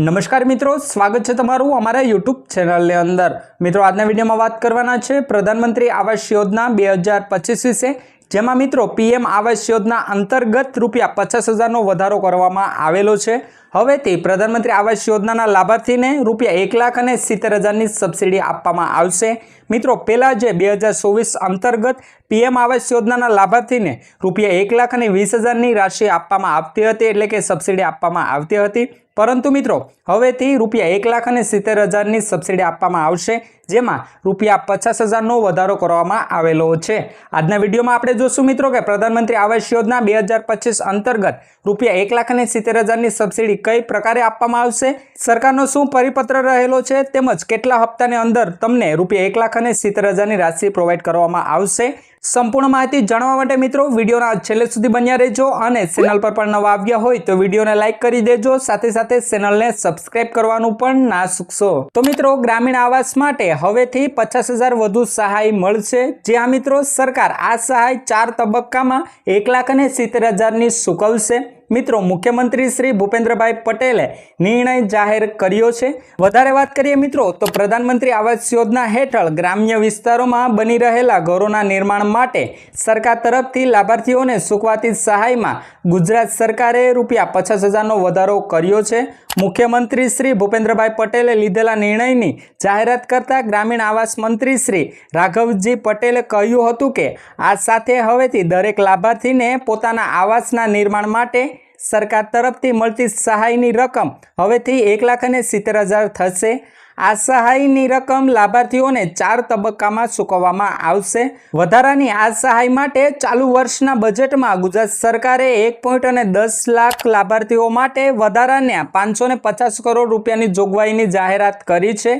નમસ્કાર મિત્રો, સ્વાગત છે તમારું અમારા યુટ્યુબ ચેનલની અંદર. મિત્રો, આજના વિડીયોમાં વાત કરવાના છે પ્રધાનમંત્રી આવાસ યોજના બે હજાર પચીસ વિશે જેમાં મિત્રો પીએમ આવાસ યોજના અંતર્ગત રૂપિયા પચાસ હજારનો વધારો કરવામાં આવેલો છે. હવેથી પ્રધાનમંત્રી આવાસ યોજનાના લાભાર્થીને રૂપિયા એક લાખ અને સિત્તેર હજારની સબસિડી આપવામાં આવશે. મિત્રો, પહેલાં જે બે હજાર ચોવીસ અંતર્ગત પીએમ આવાસ યોજનાના લાભાર્થીને રૂપિયા એક લાખ અને વીસ હજારની રાશિ આપવામાં આવતી હતી, એટલે કે સબસિડી આપવામાં આવતી હતી. પરંતુ મિત્રો, હવેથી રૂપિયા એક લાખ અને સિત્તેર હજારની સબસિડી આપવામાં આવશે, જેમાં રૂપિયા પચાસ હજારનો વધારો કરવામાં આવેલો છે. આજના વિડીયોમાં આપણે જોશું મિત્રો કે પ્રધાનમંત્રી આવાસ યોજના બે હજાર પચીસ અંતર્ગત રૂપિયા એક લાખ અને સિત્તેર હજારની સબસિડી કઈ પ્રકારે આપવામાં આવશે, સરકારનો શું પરિપત્ર રહેલો છે, તેમજ કેટલા હપ્તાની અંદર તમને રૂપિયા એક લાખ અને સિત્તેર હજારની રાશિ પ્રોવાઈડ કરવામાં આવશે સંપૂર્ણ માહિતી જાણવા માટે મિત્રો વિડીયોના છેલ્લે સુધી બન્યા રહેજો અને ચેનલ પર પણ નવા આવ્યા હોય તો વિડીયોને લાઇક કરી દેજો, સાથે સાથે ચેનલને સબસ્ક્રાઇબ કરવાનું પણ ના ચૂકશો તો મિત્રો, ગ્રામીણ આવાસ માટે હવેથી પચાસ વધુ સહાય મળશે. જ્યાં મિત્રો સરકાર આ સહાય ચાર તબક્કામાં એક લાખ અને સિત્તેર હજારની ચૂકવશે મિત્રો, મુખ્યમંત્રી શ્રી ભૂપેન્દ્રભાઈ પટેલે નિર્ણય જાહેર કર્યો છે. વધારે વાત કરીએ મિત્રો, તો પ્રધાનમંત્રી આવાસ યોજના હેઠળ ગ્રામ્ય વિસ્તારોમાં બની રહેલા ઘરોના નિર્માણ માટે સરકાર તરફથી લાભાર્થીઓને ચૂકવાતી સહાયમાં ગુજરાત સરકારે રૂપિયા પચાસ હજારનો વધારો કર્યો છે. મુખ્યમંત્રી શ્રી ભૂપેન્દ્રભાઈ પટેલે લીધેલા નિર્ણયની જાહેરાત કરતા ગ્રામીણ આવાસ મંત્રી શ્રી રાઘવજી પટેલે કહ્યું હતું કે, આ સાથે હવેથી દરેક લાભાર્થીને પોતાના આવાસના નિર્માણ માટે સરકાર તરફથી મળતી સહાયની રકમ હવેથી એક લાખ અને સિત્તેર હજાર થશે. આ સહાયની રકમ લાભાર્થીઓને ચાર તબક્કામાં ચૂકવવામાં આવશે. વધારાની આ સહાય માટે ચાલુ વર્ષના બજેટમાં ગુજરાત સરકારે એક પોઈન્ટ અને દસ લાખ લાભાર્થીઓ માટે વધારાના પાંચસો પચાસ કરોડ રૂપિયાની જોગવાઈની જાહેરાત કરી છે.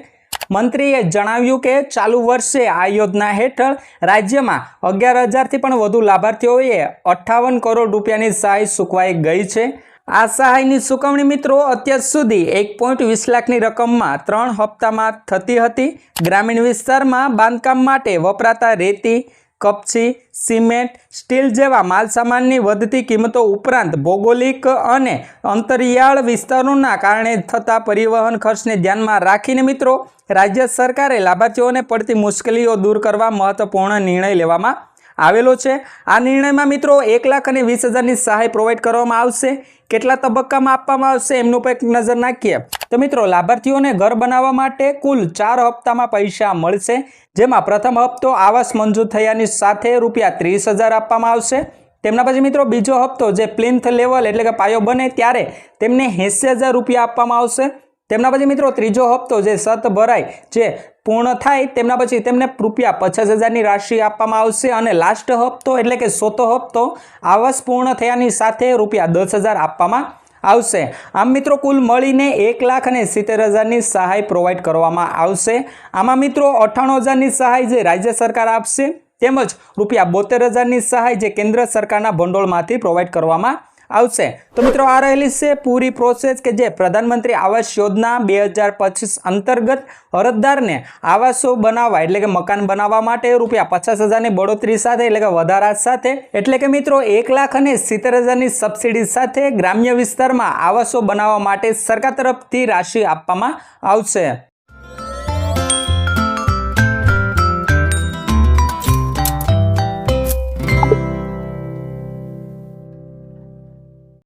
મંત્રીએ જણાવ્યું કે ચાલુ વર્ષે આ યોજના હેઠળ રાજ્યમાં અગિયાર હજારથી પણ વધુ લાભાર્થીઓએ અઠ્ઠાવન કરોડ રૂપિયાની સહાય ચૂકવાઈ ગઈ છે. આ સહાયની ચૂકવણી મિત્રો અત્યાર સુધી એક પોઈન્ટ વીસ લાખની રકમમાં ત્રણ હપ્તામાં થતી હતી. ગ્રામીણ વિસ્તારમાં બાંધકામ માટે વપરાતા રેતી કપચી, સિમેન્ટ, સ્ટીલ જેવા માલસામાનની વધતી કિંમતો ઉપરાંત ભૌગોલિક અને અંતરિયાળ વિસ્તારોના કારણે થતા પરિવહન ખર્ચને ધ્યાનમાં રાખીને મિત્રો, રાજ્ય સરકારે લાભાર્થીઓને પડતી મુશ્કેલીઓ દૂર કરવા મહત્વપૂર્ણ નિર્ણય લેવામાં આવેલો છે. આ નિર્ણયમાં મિત્રો, એક લાખ અને વીસ હજારની સહાય પ્રોવાઈડ કરવામાં આવશે. કેટલા તબક્કામાં આપવામાં આવશે, એમનું પર નજર નાખીએ. તો મિત્રો, લાભાર્થીઓને ઘર બનાવવા માટે કુલ ચાર હપ્તામાં પૈસા મળશે, જેમાં પ્રથમ હપ્તો આવાસ મંજૂર થયાની સાથે રૂપિયા ત્રીસ આપવામાં આવશે. તેમના પછી મિત્રો, બીજો હપ્તો જે પ્લિન્થ લેવલ એટલે કે પાયો બને ત્યારે તેમને એંસી રૂપિયા આપવામાં આવશે. તેમના પછી મિત્રો, ત્રીજો હપ્તો જે સત ભરાય જે પૂર્ણ થાય, તેમના પછી તેમને રૂપિયા પચાસ હજારની રાશિ આપવામાં આવશે અને લાસ્ટ હપ્તો એટલે કે સોતો હપ્તો આવાસ પૂર્ણ થયાની સાથે રૂપિયા દસ આપવામાં આવશે. આમ મિત્રો, કુલ મળીને એક લાખ અને સિત્તેર હજારની સહાય પ્રોવાઈડ કરવામાં આવશે. આમાં મિત્રો, અઠ્ઠાણું હજારની સહાય જે રાજ્ય સરકાર આપશે, તેમજ રૂપિયા બોતેર હજારની સહાય જે કેન્દ્ર સરકારના ભંડોળમાંથી પ્રોવાઈડ કરવામાં આવશે. તો મિત્રો, આ રહેલી છે પૂરી પ્રોસેસ કે જે પ્રધાનમંત્રી આવાસ યોજના બે હજાર પચીસ અંતર્ગત અરજદારને આવાસો બનાવવા, એટલે કે મકાન બનાવવા માટે રૂપિયા પચાસ હજારની બઢોતરી સાથે, એટલે કે વધારા સાથે, એટલે કે મિત્રો, એક લાખ અને સિત્તેર હજારની સબસિડી સાથે ગ્રામ્ય વિસ્તારમાં આવાસો બનાવવા માટે સરકાર તરફથી રાશિ આપવામાં આવશે.